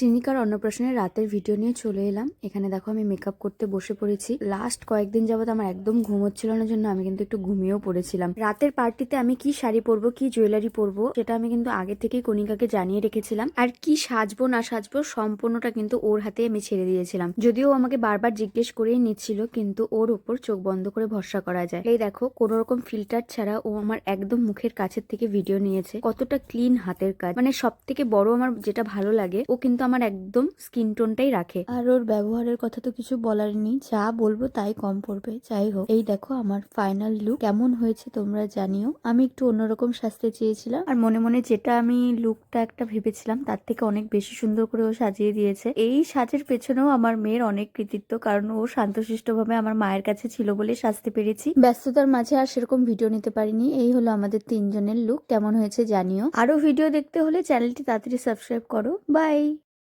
শ্রীনিকার অন্নপ্রাশনের রাতের ভিডিও নিয়ে চলে এলাম। এখানে দেখো আমি মেকআপ করতে বসে পড়েছি। লাস্ট কয়েকদিন যাবত আমার একদম ঘুম হচ্ছিল না, জন্য আমি কিন্তু একটু ঘুমিয়েও পড়েছিলাম। রাতের পার্টিতে আমি কি শাড়ি পরবো, কি জুয়েলারি পরবো, সেটা আমি কিন্তু আগে থেকেই কণিকাকে জানিয়ে রেখেছিলাম। আর কি সাজবো, না সাজবো, সম্পূর্ণটা কিন্তু ওর হাতে আমি ছেড়ে দিয়েছিলাম। যদিও আমাকে বারবার জিজ্ঞেস করেই নিচ্ছিল, কিন্তু ওর উপর চোখ বন্ধ করে ভরসা করা যায়। এই দেখো, কোনো রকম ফিল্টার ছাড়া ও আমার একদম মুখের কাছের থেকে ভিডিও নিয়েছে। কতটা ক্লিন হাতের কাজ। মানে সব থেকে বড় আমার যেটা ভালো লাগে, ও কিন্তু আমার একদম স্কিন টোনটাই রাখে। আর ওর ব্যবহারের কথা তো কিছু বলার নেই। যা বলব তাই কম পড়বে। যাই হোক, এই দেখো আমার ফাইনাল লুক কেমন হয়েছে তোমরা জানিও। আমি একটু অন্যরকম সাজতে চেয়েছিলাম। আর মনে মনে যেটা আমি লুকটা একটা ভেবেছিলাম, তার থেকে অনেক বেশি সুন্দর করে ও সাজিয়ে দিয়েছে। এই সাজের পেছনেও আমার মেয়ের অনেক কৃতিত্ব, কারণ ও শান্তশিষ্টভাবে আমার মায়ের কাছে ছিল বলে সাজতে পেরেছি। ব্যস্ততার মাঝে আর সেরকম ভিডিও নিতে পারিনি। এই হলো আমাদের তিনজনের লুক কেমন হয়েছে জানিও। আরও ভিডিও দেখতে হলে চ্যানেলটি তাড়াতাড়ি সাবস্ক্রাইব করো। বাই